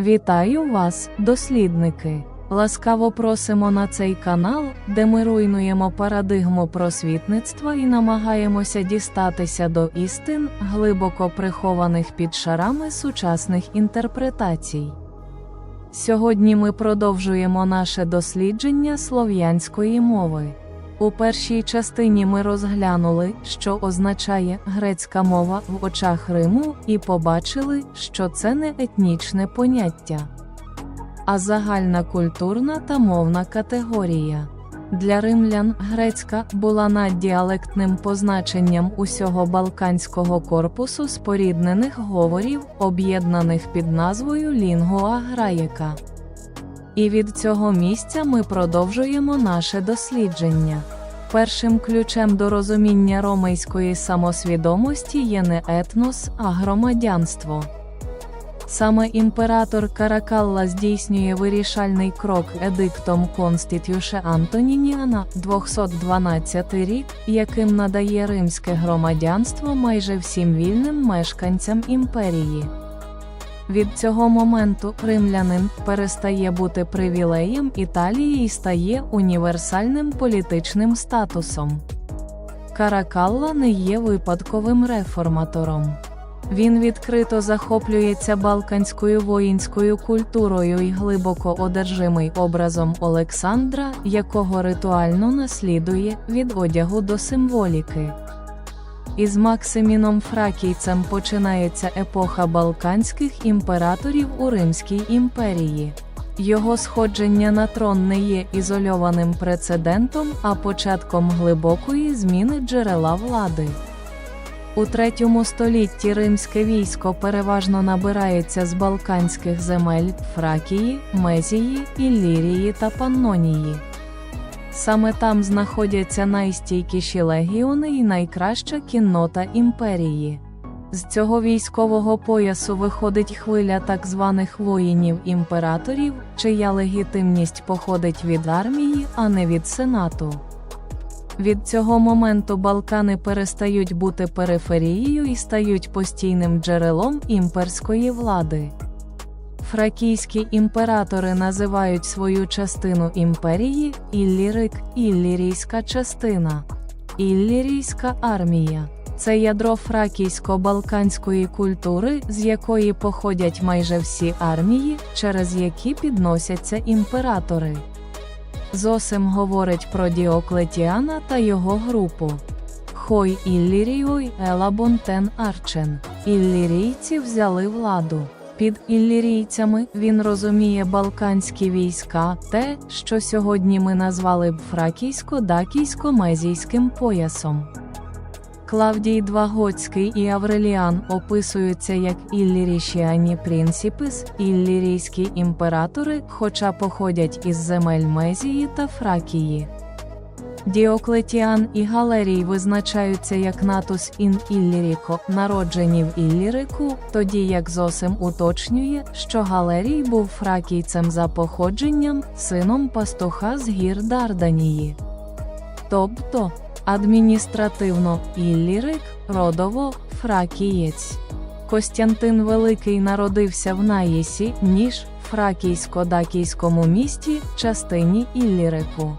Вітаю вас, дослідники! Ласкаво просимо на цей канал, де ми руйнуємо парадигму просвітництва і намагаємося дістатися до істин, глибоко прихованих під шарами сучасних інтерпретацій. Сьогодні ми продовжуємо наше дослідження слов'янської мови. У першій частині ми розглянули, що означає грецька мова в очах Риму, і побачили, що це не етнічне поняття, а загальна культурна та мовна категорія. Для римлян грецька була наддіалектним позначенням усього балканського корпусу споріднених говорів, об'єднаних під назвою лінгуа граєка. І від цього місця ми продовжуємо наше дослідження. Першим ключем до розуміння ромейської самосвідомості є не етнос, а громадянство. Саме імператор Каракалла здійснює вирішальний крок едиктом Конститюше Антонініана 212 рік, яким надає римське громадянство майже всім вільним мешканцям імперії. Від цього моменту римлянин перестає бути привілеєм Італії і стає універсальним політичним статусом. Каракалла не є випадковим реформатором. Він відкрито захоплюється балканською воїнською культурою і глибоко одержимий образом Олександра, якого ритуально наслідує від одягу до символіки. Із Максиміном Фракійцем починається епоха балканських імператорів у Римській імперії. Його сходження на трон не є ізольованим прецедентом, а початком глибокої зміни джерела влади. У третьому столітті римське військо переважно набирається з балканських земель Фракії, Мезії, Іллірії та Паннонії. Саме там знаходяться найстійкіші легіони і найкраща кіннота імперії. З цього військового поясу виходить хвиля так званих воїнів-імператорів, чия легітимність походить від армії, а не від сенату. Від цього моменту Балкани перестають бути периферією і стають постійним джерелом імперської влади. Фракійські імператори називають свою частину імперії Іллірик, Іллірійська частина, Іллірійська армія. Це ядро фракійсько-балканської культури, з якої походять майже всі армії, через які підносяться імператори. Зосим говорить про Діоклетіана та його групу. Хой Ілліріой Елабонтен Арчен. Іллірійці взяли владу. Під іллірійцями він розуміє балканські війська, те, що сьогодні ми назвали б фракійсько-дакійсько-мезійським поясом. Клавдій Двагоцький і Авреліан описуються як іллірішіані принципис, іллірійські імператори, хоча походять із земель Мезії та Фракії. Діоклетіан і Галерій визначаються як натус ін Ілліріко, народжені в Іллірику, тоді як Зосим уточнює, що Галерій був фракійцем за походженням, сином пастуха з гір Дарданії. Тобто, адміністративно Іллірик, родово Фракієць. Костянтин Великий народився в Наїсі, ніж фракійсько-дакійському місті, частині Іллірику.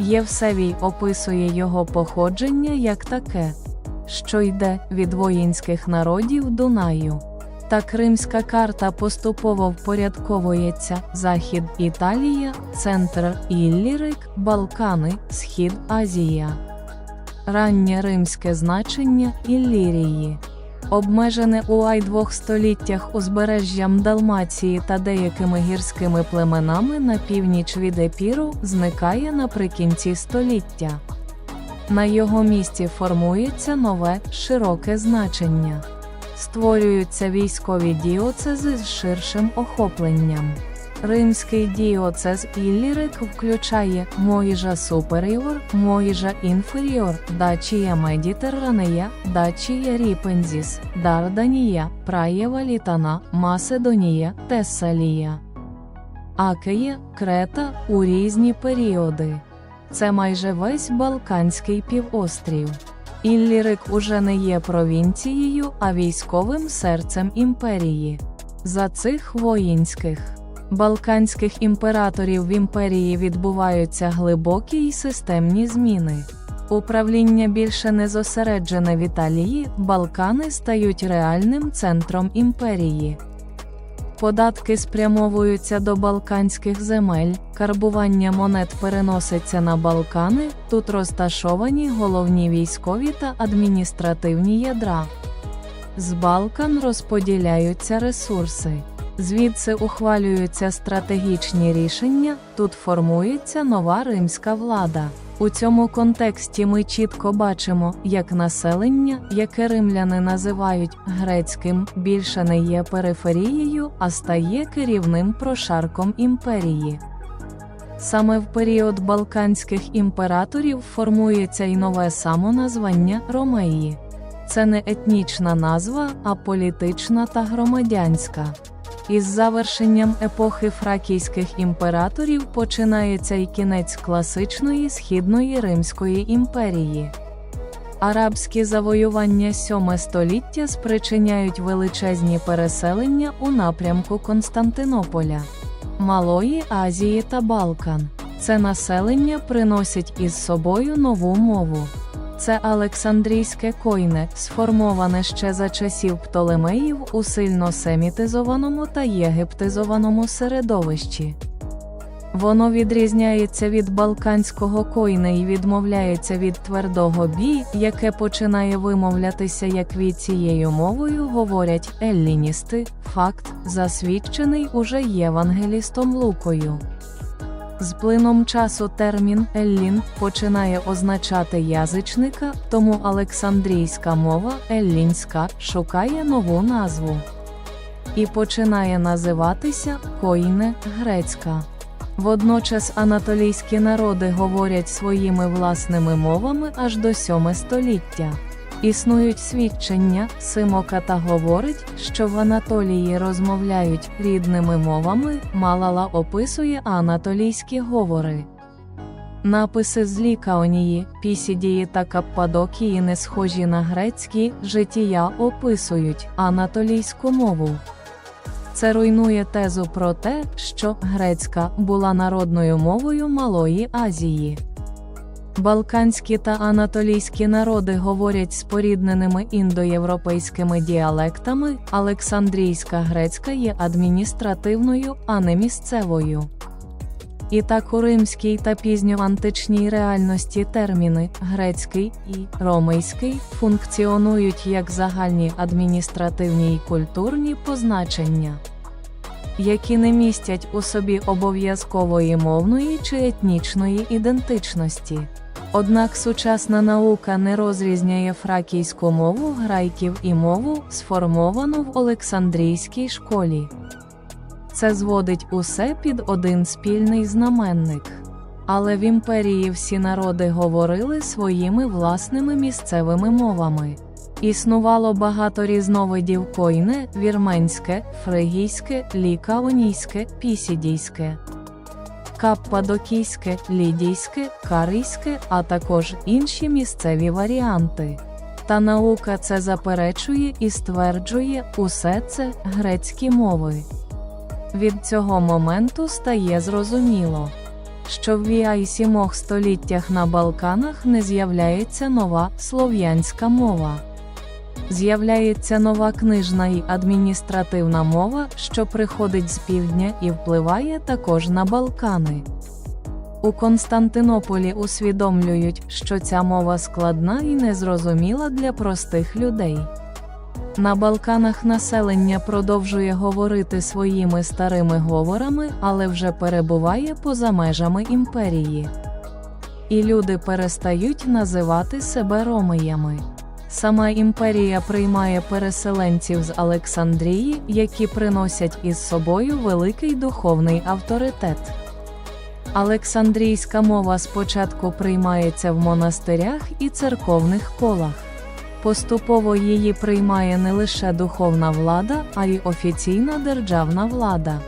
Євсевій описує його походження як таке, що йде від воїнських народів Дунаю. Та кримська карта поступово впорядковується Захід Італія, центр Іллірик, Балкани, Схід Азія. Раннє римське значення Іллірії. Обмежене у ай двох століттях узбережжям Далмації та деякими гірськими племенами на північ від Епіру зникає наприкінці століття. На його місці формується нове широке значення. Створюються військові діоцези з ширшим охопленням. Римський діоцез Іллірик включає Моїжа Суперіор, Моїжа Інферіор, Дачія Медітерранея, Дачія Ріпензіс, Дарданія, Праєва Літана, Маседонія, Тесалія. Акеє, Крета у різні періоди. Це майже весь Балканський півострів. Іллірик уже не є провінцією, а військовим серцем імперії. За цих воїнських балканських імператорів в імперії відбуваються глибокі й системні зміни. Управління більше не зосереджене в Італії, Балкани стають реальним центром імперії. Податки спрямовуються до балканських земель, карбування монет переноситься на Балкани, тут розташовані головні військові та адміністративні ядра. З Балкан розподіляються ресурси. Звідси ухвалюються стратегічні рішення, тут формується нова римська влада. У цьому контексті ми чітко бачимо, як населення, яке римляни називають грецьким, більше не є периферією, а стає керівним прошарком імперії. Саме в період балканських імператорів формується й нове самоназвання Ромеї. Це не етнічна назва, а політична та громадянська. Із завершенням епохи фракійських імператорів починається й кінець класичної східної Римської імперії. Арабські завоювання 7 століття спричиняють величезні переселення у напрямку Константинополя, Малої Азії та Балкан. Це населення приносить із собою нову мову. Це Олександрійське койне, сформоване ще за часів Птолемеїв у сильно семітизованому та єгиптизованому середовищі. Воно відрізняється від балканського койне і відмовляється від твердого бі, яке починає вимовлятися як від цією мовою говорять елліністи, факт, засвідчений уже євангелістом Лукою. З плином часу термін «еллін» починає означати язичника, тому Олександрійська мова еллінська шукає нову назву і починає називатися койне грецька. Водночас анатолійські народи говорять своїми власними мовами аж до 7 століття. Існують свідчення, Симоката говорить, що в Анатолії розмовляють рідними мовами, Малала описує анатолійські говори. Написи з Лікаонії, Пісідії та Каппадокії не схожі на грецькі, життя описують анатолійську мову. Це руйнує тезу про те, що грецька була народною мовою Малої Азії. Балканські та анатолійські народи говорять спорідненими індоєвропейськими діалектами, Олександрійська грецька є адміністративною, а не місцевою. І так у римській та пізньоантичній реальності терміни грецький і ромейський функціонують як загальні адміністративні й культурні позначення, які не містять у собі обов'язкової мовної чи етнічної ідентичності. Однак сучасна наука не розрізняє фракійську мову грайків і мову, сформовану в Олександрійській школі. Це зводить усе під один спільний знаменник. Але в імперії всі народи говорили своїми власними місцевими мовами. Існувало багато різновидів койне, вірменське, фригійське, лікаонійське, пісідійське, каппадокійське, лідійське, карийське, а також інші місцеві варіанти. Та наука це заперечує і стверджує усе це грецькі мови. Від цього моменту стає зрозуміло, що в віай сімох століттях на Балканах не з'являється нова слов'янська мова. З'являється нова книжна і адміністративна мова, що приходить з півдня і впливає також на Балкани. У Константинополі усвідомлюють, що ця мова складна і незрозуміла для простих людей. На Балканах населення продовжує говорити своїми старими говорами, але вже перебуває поза межами імперії. І люди перестають називати себе ромеями. Сама імперія приймає переселенців з Олександрії, які приносять із собою великий духовний авторитет. Олександрійська мова спочатку приймається в монастирях і церковних колах. Поступово її приймає не лише духовна влада, а й офіційна державна влада.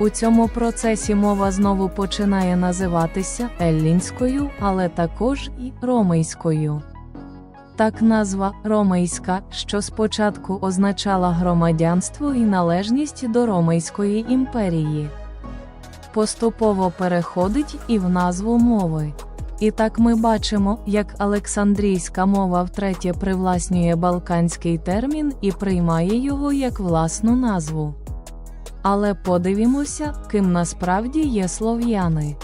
У цьому процесі мова знову починає називатися еллінською, але також і ромейською. Так назва Ромейська, що спочатку означала громадянство і належність до Ромейської імперії, поступово переходить і в назву мови. І так ми бачимо, як Олександрійська мова втретє привласнює балканський термін і приймає його як власну назву. Але подивімося, ким насправді є слов'яни.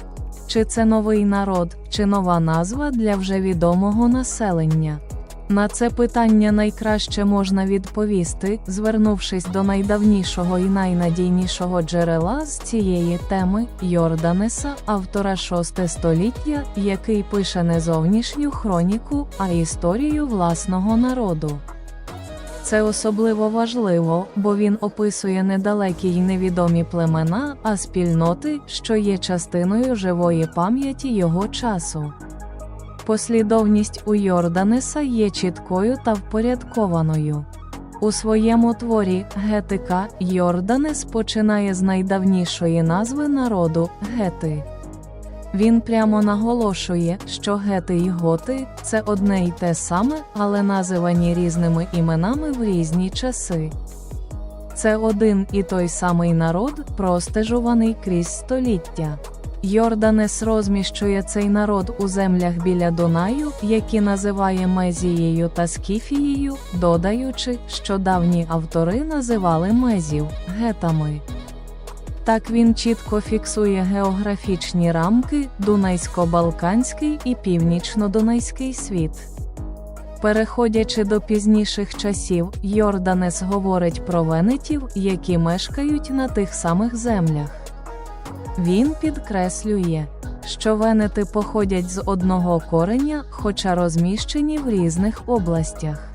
Чи це новий народ, чи нова назва для вже відомого населення? На це питання найкраще можна відповісти, звернувшись до найдавнішого і найнадійнішого джерела з цієї теми Йорданеса, автора шосте століття, який пише не зовнішню хроніку, а історію власного народу. Це особливо важливо, бо він описує недалекі й невідомі племена, а спільноти, що є частиною живої пам'яті його часу. Послідовність у Йорданеса є чіткою та впорядкованою. У своєму творі Гетика Йорданес починає з найдавнішої назви народу гети. Він прямо наголошує, що гети й готи це одне й те саме, але називані різними іменами в різні часи. Це один і той самий народ, простежуваний крізь століття. Йорданес розміщує цей народ у землях біля Дунаю, які називає Мезією та Скіфією, додаючи, що давні автори називали мезів гетами. Так він чітко фіксує географічні рамки Дунайсько-Балканський і Північно-Дунайський світ. Переходячи до пізніших часів, Йорданес говорить про венетів, які мешкають на тих самих землях. Він підкреслює, що венети походять з одного кореня, хоча розміщені в різних областях.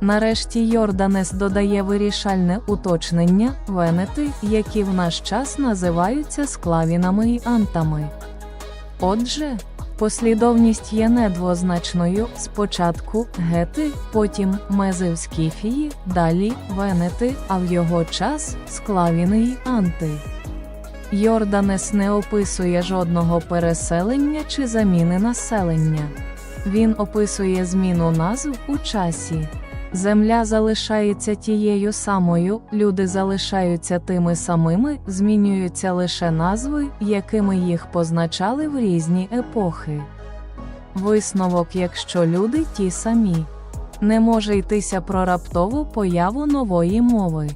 Нарешті Йорданес додає вирішальне уточнення венети, які в наш час називаються склавінами і антами. Отже, послідовність є недвозначною спочатку гети, потім Скіфії, далі венети, а в його час склавіни й анти. Йорданес не описує жодного переселення чи заміни населення. Він описує зміну назв у часі. Земля залишається тією самою, люди залишаються тими самими, змінюються лише назви, якими їх позначали в різні епохи. Висновок, якщо люди ті самі, не може йтися про раптову появу нової мови.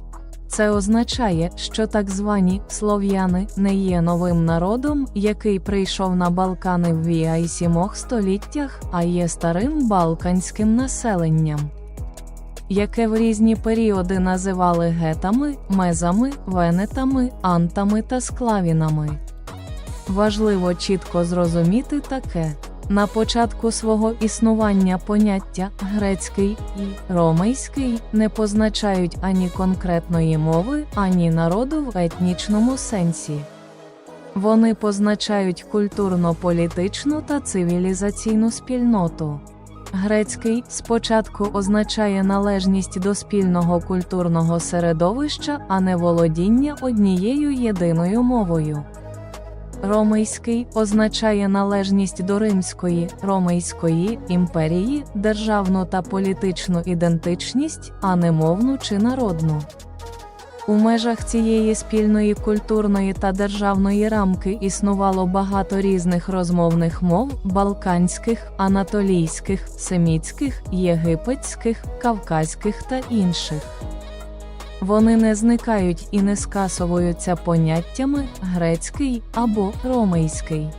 Це означає, що так звані слов'яни не є новим народом, який прийшов на Балкани в віа сімох століттях, а є старим балканським населенням, яке в різні періоди називали гетами, мезами, венетами, антами та склавінами. Важливо чітко зрозуміти таке. На початку свого існування поняття грецький і ромейський не позначають ані конкретної мови, ані народу в етнічному сенсі. Вони позначають культурно-політичну та цивілізаційну спільноту. Грецький спочатку означає належність до спільного культурного середовища, а не володіння однією єдиною мовою. Ромейський означає належність до Римської, Ромейської імперії, державну та політичну ідентичність, а не мовну чи народну. У межах цієї спільної культурної та державної рамки існувало багато різних розмовних мов балканських, анатолійських, семітських, єгипетських, кавказьких та інших. Вони не зникають і не скасовуються поняттями грецький або ромейський.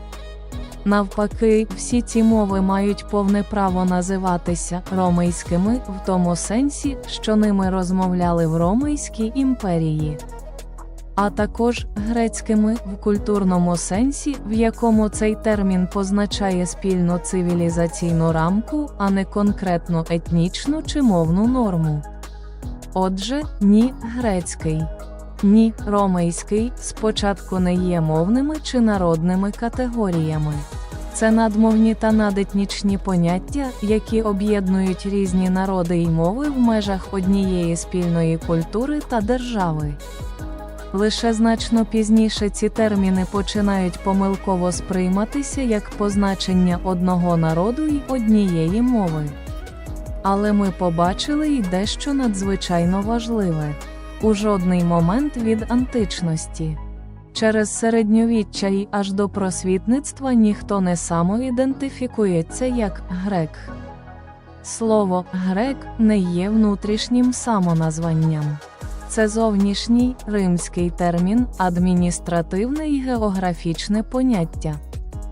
Навпаки, всі ці мови мають повне право називатися ромейськими в тому сенсі, що ними розмовляли в Ромейській імперії, а також грецькими в культурному сенсі, в якому цей термін позначає спільну цивілізаційну рамку, а не конкретну етнічну чи мовну норму. Отже, ні грецький, ні ромейський спочатку не є мовними чи народними категоріями. Це надмовні та надетнічні поняття, які об'єднують різні народи й мови в межах однієї спільної культури та держави. Лише значно пізніше ці терміни починають помилково сприйматися як позначення одного народу й однієї мови. Але ми побачили й дещо надзвичайно важливе у жодний момент від античності. Через середньовіччя й аж до просвітництва ніхто не самоідентифікується як грек. Слово грек не є внутрішнім самоназванням. Це зовнішній римський термін, адміністративне і географічне поняття,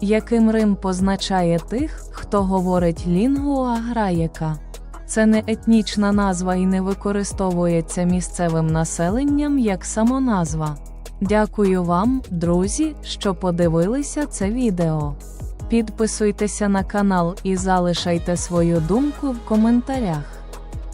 яким Рим позначає тих, хто говорить лінгуа граєка. Це не етнічна назва і не використовується місцевим населенням як самоназва. Дякую вам, друзі, що подивилися це відео. Підписуйтеся на канал і залишайте свою думку в коментарях.